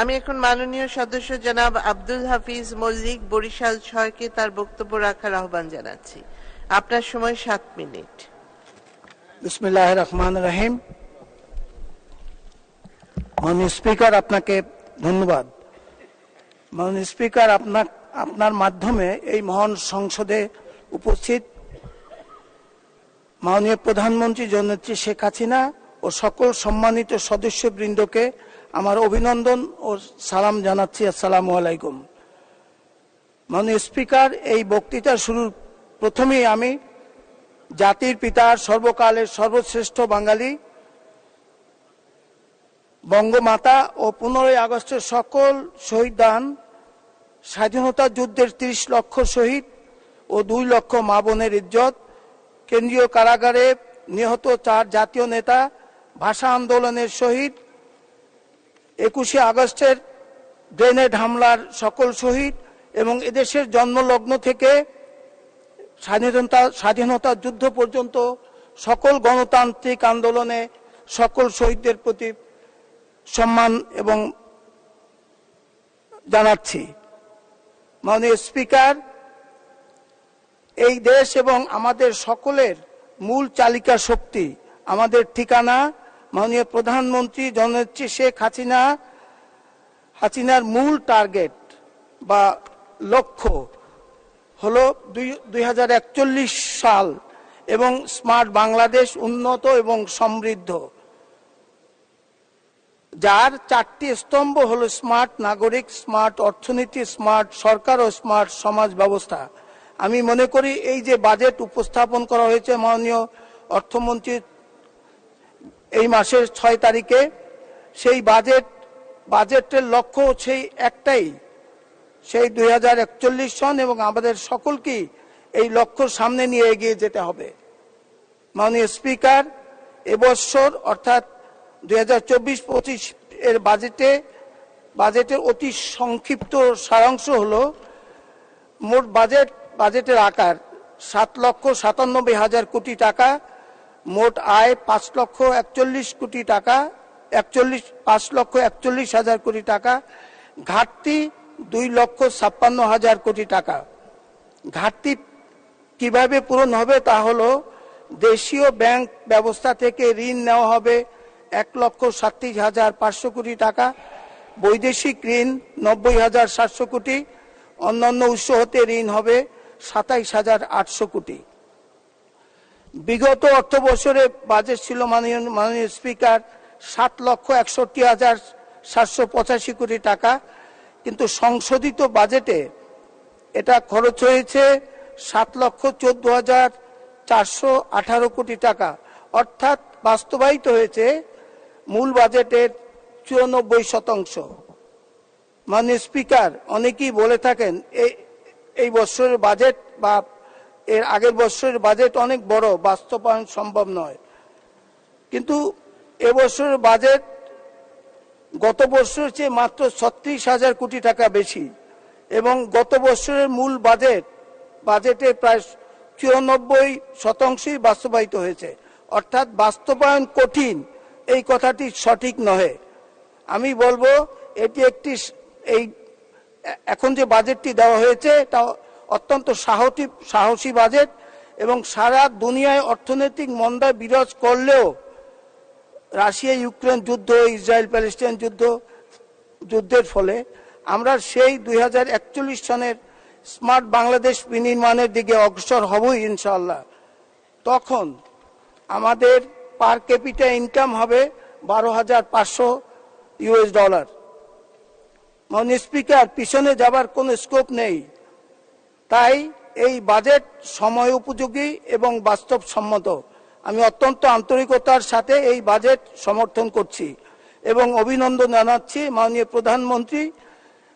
আমি এখন মাননীয় সদস্য জনাব আব্দুল হাফিজ মল্লিক বরিশাল ছয়কে তার বক্তব্য রাখার আহ্বান জানাচ্ছি। আপনার সময় সাত মিনিট। বিসমিল্লাহ রহমান রহিম। মাননীয় স্পিকার, আপনাকে ধন্যবাদ। মাননীয় স্পিকার আপনার আপনার মাধ্যমে এই মহান সংসদে উপস্থিত মাননীয় প্রধানমন্ত্রী জননেত্রী শেখ হাসিনা ও সকল সম্মানিত সদস্যবৃন্দকে আমার অভিনন্দন ও সালাম জানাচ্ছি, আসসালামু আলাইকুম। মাননীয় স্পিকার, এই বক্তৃতা শুরুর প্রথমেই আমি জাতির পিতার সর্বকালের সর্বশ্রেষ্ঠ বাঙালি, বঙ্গমাতা ও পনেরোই আগস্টের সকল শহীদান স্বাধীনতা যুদ্ধের ত্রিশ লক্ষ শহীদ ও দুই লক্ষ মা বোনের ইজ্জত, কেন্দ্রীয় কারাগারে নিহত চার জাতীয় নেতা, ভাষা আন্দোলনের শহীদ একুশে আগস্টের গ্রেনেড হামলার সকল শহীদ এবং এদেশের জন্মলগ্ন থেকে স্বাধীনতা স্বাধীনতা যুদ্ধ পর্যন্ত সকল গণতান্ত্রিক আন্দোলনে সকল শহীদদের প্রতি সম্মান এবং জানাচ্ছি। মাননীয় স্পিকার, এই দেশ এবং আমাদের সকলের মূল চালিকা শক্তি, আমাদের ঠিকানা মাননীয় প্রধানমন্ত্রী জননেত্রী শেখ হাসিনা, হাসিনার মূল টার্গেট বা লক্ষ্য হলো দুই সাল এবং স্মার্ট বাংলাদেশ উন্নত এবং সমৃদ্ধ। যার চারটি স্তম্ভ হলো স্মার্ট নাগরিক, স্মার্ট অর্থনীতি, স্মার্ট সরকার ও স্মার্ট সমাজ ব্যবস্থা। আমি মনে করি এই যে বাজেট উপস্থাপন করা হয়েছে মাননীয় অর্থমন্ত্রী এই মাসের ছয় তারিখে সেই বাজেট বাজেটের লক্ষ্য সেই একটাই। সেই দুই হাজার একচল্লিশ সন এবং আমাদের সকলকেই এই লক্ষ্য সামনে নিয়ে এগিয়ে যেতে হবে। মাননীয় স্পিকার, এবছর অর্থাৎ দুই হাজার এর বাজেটে বাজেটের অতি সংক্ষিপ্ত সারাংশ হল মোট বাজেট বাজেটের আকার সাত লক্ষ সাতানব্বই হাজার কোটি টাকা। মোট আয় পাঁচ লক্ষ একচল্লিশ কোটি টাকা, একচল্লিশ, পাঁচ লক্ষ একচল্লিশ হাজার কোটি টাকা, ঘাটতি দুই লক্ষ ছাপ্পান্ন হাজার কোটি টাকা। ঘাটতি কীভাবে পূরণ হবে তা হলো, দেশীয় ব্যাংক ব্যবস্থা থেকে ঋণ নেওয়া হবে এক লক্ষ সাতত্রিশ হাজার পাঁচশো কোটি টাকা, বৈদেশিক ঋণ নব্বই হাজার সাতশো কোটি, অন্যান্য উৎস হতে ঋণ হবে সাতাইশ হাজার আটশো কোটি। বিগত অর্থ বছরে বাজেট ছিল মাননীয় মাননীয় স্পিকার সাত লক্ষ একষট্টি হাজার সাতশো পঁচাশি কোটি টাকা। কিন্তু সংশোধিত বাজেটে এটা খরচ হয়েছে সাত লক্ষ চোদ্দ হাজার চারশো আঠারো কোটি টাকা। অর্থাৎ বাস্তবায়িত হয়েছে মূল বাজেটের চুরানব্বই শতাংশ। মানে স্পিকার, অনেকেই বলে থাকেন এই এই বছরের বাজেট বা এর আগের বছরের বাজেট অনেক বড়, বাস্তবায়ন সম্ভব নয়। কিন্তু এবছরের বাজেট গত বছরের চেয়ে মাত্র ছত্রিশ হাজার কোটি টাকা বেশি এবং গত বছরের মূল বাজেট বাজেটে প্রায় চুরানব্বই শতাংশই বাস্তবায়িত হয়েছে। অর্থাৎ বাস্তবায়ন কঠিন, এই কথাটি সঠিক নহে। আমি বলব, এটি একটি এই এখন যে বাজেটটি দেওয়া হয়েছে, তা অত্যন্ত সাহসী সাহসী বাজেট এবং সারা দুনিয়ায় অর্থনৈতিক মন্দা বিরাজ করলেও রাশিয়া, ইউক্রেন যুদ্ধ, ইসরায়েল, প্যালেস্টাইন যুদ্ধ, যুদ্ধের ফলে আমরা সেই দু হাজার একচল্লিশ সনের স্মার্ট বাংলাদেশ বিনির্মাণের দিকে অগ্রসর হবই ইনশাল্লাহ তখন আমাদের পার ক্যাপিটা ইনকাম হবে বারো হাজার পাঁচশো ইউএস ডলার। মানে স্পিকার, পিছনে যাবার কোনো স্কোপ নেই। তাই এই বাজেট সময় উপযোগী এবং বাস্তবসম্মত। আমি অত্যন্ত আন্তরিকতার সাথে এই বাজেট সমর্থন করছি এবং অভিনন্দন জানাচ্ছি মাননীয় প্রধানমন্ত্রী,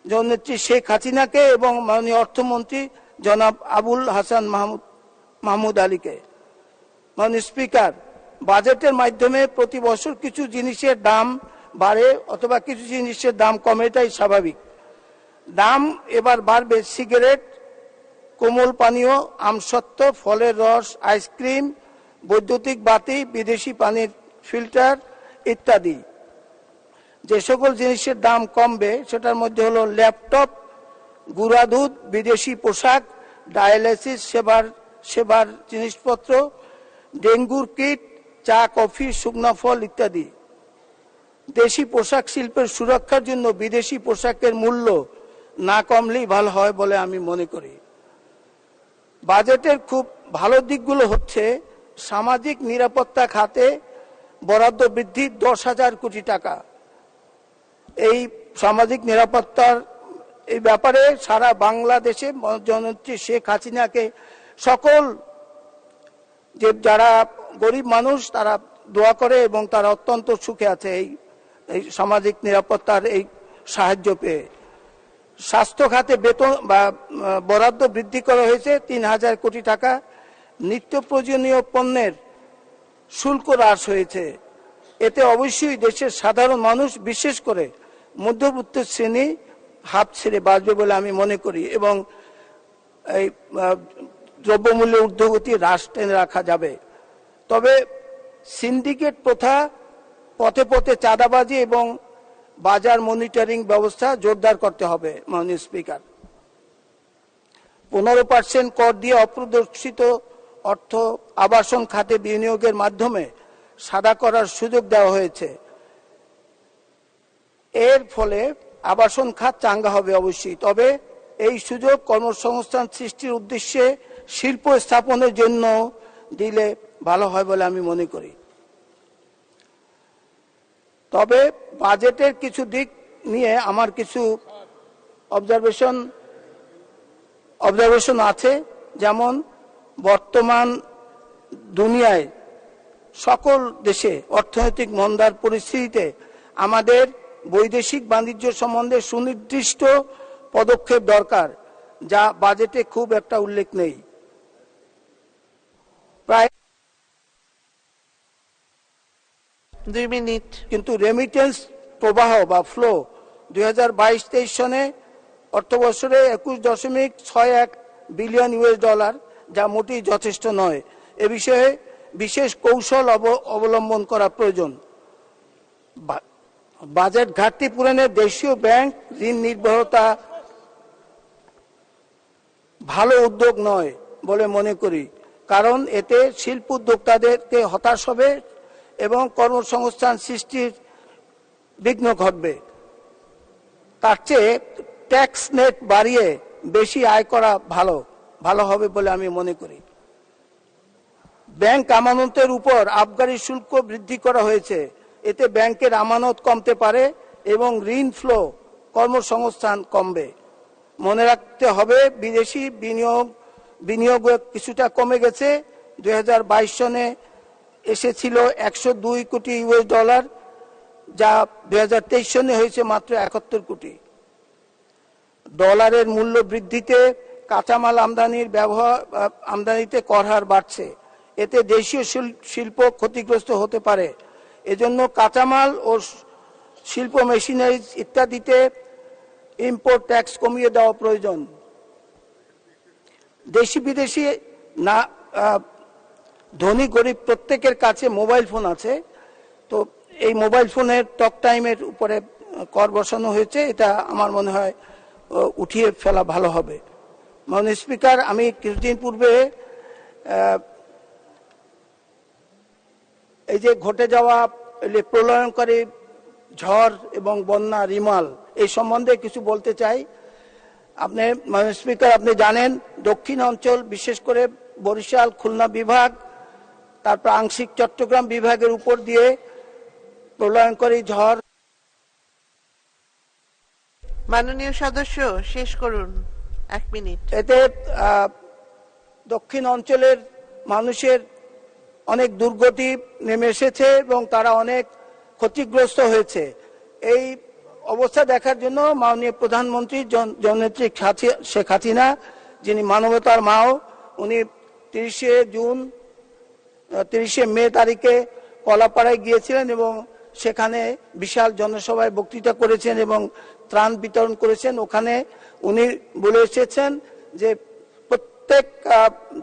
জননেত্রী শেখ হাসিনাকে এবং মাননীয় অর্থমন্ত্রী জনাব আবুল হাসান মাহমুদ মাহমুদ আলীকে। মাননীয় স্পিকার, বাজেটের মাধ্যমে প্রতি বছর কিছু জিনিসের দাম বাড়ে অথবা কিছু জিনিসের দাম কমে, এটাই স্বাভাবিক। দাম এবার বাড়বে, সিগারেট কোমল পানীয়, আমসত্ত্ব, ফলের রস, আইসক্রিম, বৈদ্যুতিক বাতি, বিদেশি পানির ফিল্টার ইত্যাদি। যে সকল জিনিসের দাম কমবে, সেটার মধ্যে হলো ল্যাপটপ, গুঁড়া দুধ, বিদেশি পোশাক ডায়ালিসিস সেবার সেবার জিনিসপত্র, ডেঙ্গুর কিট, চা, কফি, শুকনো ফল ইত্যাদি। দেশি পোশাক শিল্পের সুরক্ষার জন্য বিদেশি পোশাকের মূল্য না কমলেই ভালো হয় বলে আমি মনে করি। বাজেটের খুব ভালো দিকগুলো হচ্ছে সামাজিক নিরাপত্তা খাতে বরাদ্দ বৃদ্ধি দশ হাজার কোটি টাকা। এই সামাজিক নিরাপত্তার এই ব্যাপারে সারা বাংলাদেশে জননেত্রী শেখ হাসিনাকে সকল যে যারা গরিব মানুষ তারা দোয়া করে এবং তারা অত্যন্ত সুখে আছে এই এই সামাজিক নিরাপত্তার এই সাহায্য পেয়ে। স্বাস্থ্য খাতে বেতন বা বরাদ্দ বৃদ্ধি করা হয়েছে তিন হাজার কোটি টাকা। নিত্য প্রয়োজনীয় পণ্যের শুল্ক হ্রাস হয়েছে। এতে অবশ্যই দেশের সাধারণ মানুষ, বিশেষ করে মধ্যবিত্ত শ্রেণি, হাত ছেড়ে বাঁচবে বলে আমি মনে করি এবং এই দ্রব্যমূল্য ঊর্ধ্বগতি হ্রাস টেনে রাখা যাবে। তবে সিন্ডিকেট প্রথা পথে পথে চাঁদাবাজি এবং বাজার মনিটরিং ব্যবস্থা জোরদার করতে হবে, মাননীয় স্পিকার। পনেরো পার্সেন্ট কর দিয়ে অপ্রদর্শিত অর্থ আবাসন খাতে বিনিয়োগের মাধ্যমে সাদা করার সুযোগ দেওয়া হয়েছে। এর ফলে আবাসন খাত চাঙ্গা হবে অবশ্যই, তবে এই সুযোগ কর্মসংস্থান সৃষ্টির উদ্দেশ্যে শিল্প স্থাপনের জন্য দিলে ভালো হয় বলে আমি মনে করি। তবে বাজেটের কিছু দিক নিয়ে আমার কিছু অবজারভেশন অবজারভেশন আছে। যেমন বর্তমান দুনিয়ায় সকল দেশে অর্থনৈতিক মন্দার পরিস্থিতিতে আমাদের বৈদেশিক বাণিজ্য সম্বন্ধে সুনির্দিষ্ট পদক্ষেপ দরকার, যা বাজেটে খুব একটা উল্লেখ নেই। প্রায় দুই মিনিট। কিন্তু রেমিটেন্স প্রবাহ বা ফ্লো দুই হাজার বাইশ তেইশ সনে অর্থ বছরে একুশ দশমিক ছয় এক বিলিয়ন ইউএস ডলার যা মোটেই যথেষ্ট নয়। এ বিষয়ে বিশেষ কৌশল অব- অবলম্বন করা প্রয়োজন। বাজেট ঘাটতি পূরণে দেশীয় ব্যাংক ঋণ নির্ভরতা ভালো উদ্যোগ নয় বলে মনে করি, কারণ এতে শিল্প উদ্যোক্তাদেরকে হতাশ হবে এবং কর্মসংস্থান সৃষ্টির বিঘ্ন ঘটবে। তার চেয়ে ট্যাক্স নেট বাড়িয়ে বেশি আয় করা ভালো ভালো হবে বলে আমি মনে করি। ব্যাংক আমানতের উপর আবগারি শুল্ক বৃদ্ধি করা হয়েছে। এতে ব্যাংকের আমানত কমতে পারে এবং ঋণ ফ্লো কর্মসংস্থান কমবে। মনে রাখতে হবে, বিদেশি বিনিয়োগ বিনিয়োগ কিছুটা কমে গেছে। দুই হাজার বাইশ সনে এসেছিল একশো দুই কোটি ইউএস ডলার, যা দু হাজার তেইশ সনে হয়েছে মাত্র একাত্তর কোটি। ডলারের মূল্য বৃদ্ধিতে কাঁচামাল আমদানির ব্যবহার আমদানিতে কর হার বাড়ছে। এতে দেশীয় শিল- শিল্প ক্ষতিগ্রস্ত হতে পারে। এজন্য কাঁচামাল ও শিল্প মেশিনারি ইত্যাদিতে ইম্পোর্ট ট্যাক্স কমিয়ে দেওয়া প্রয়োজন। দেশি বিদেশি না ধনী গরিব প্রত্যেকের কাছে মোবাইল ফোন আছে। তো এই মোবাইল ফোনের টক টাইমের উপরে কর বসানো হয়েছে। এটা আমার মনে হয় উঠিয়ে ফেলা ভালো হবে। মাননীয় স্পিকার, আমি কিছুদিন পূর্বে এই যে ঘটে যাওয়া প্রলয়ঙ্কারী ঝড় এবং বন্যা, রিমাল, এই সম্বন্ধে কিছু বলতে চাই। আপনি, মাননীয় স্পিকার, আপনি জানেন, দক্ষিণ অঞ্চল, বিশেষ করে বরিশাল, খুলনা বিভাগ তারপর আংশিক চট্টগ্রাম বিভাগের উপর দিয়ে প্রলয়ঙ্করী ঝড়। মাননীয় সদস্য শেষ করুন এক মিনিট। এতে দক্ষিণ অঞ্চলের মানুষের অনেক দুর্গতি নেমে এসেছে এবং তারা অনেক ক্ষতিগ্রস্ত হয়েছে। এই অবস্থা দেখার জন্য মাননীয় প্রধানমন্ত্রী জননেত্রী শেখ হাসিনা যিনি মানবতার মাও উনি তিরিশে জুন তিরিশে মে তারিখে কলাপাড়ায় গিয়েছিলেন এবং সেখানে বিশাল জনসভায় বক্তৃতা করেছেন এবং ত্রাণ বিতরণ করেছেন। ওখানে উনি বলে এসেছেন যে প্রত্যেক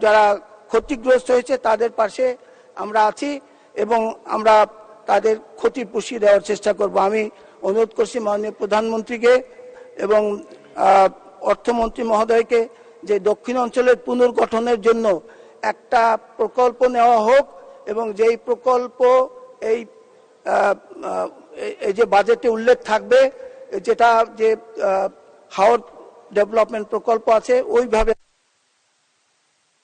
যারা ক্ষতিগ্রস্ত হয়েছে তাদের পাশে আমরা আছি এবং আমরা তাদের ক্ষতি পুষিয়ে দেওয়ার চেষ্টা করব। আমি অনুরোধ করছি মাননীয় প্রধানমন্ত্রীকে এবং অর্থমন্ত্রী মহোদয়কে যে দক্ষিণ অঞ্চলের পুনর্গঠনের জন্য একটা প্রকল্প নেওয়া হোক এবং যেই প্রকল্প এই এই যে বাজেটে উল্লেখ থাকবে, যেটা যে হাওড় ডেভেলপমেন্ট প্রকল্প আছে, ওইভাবে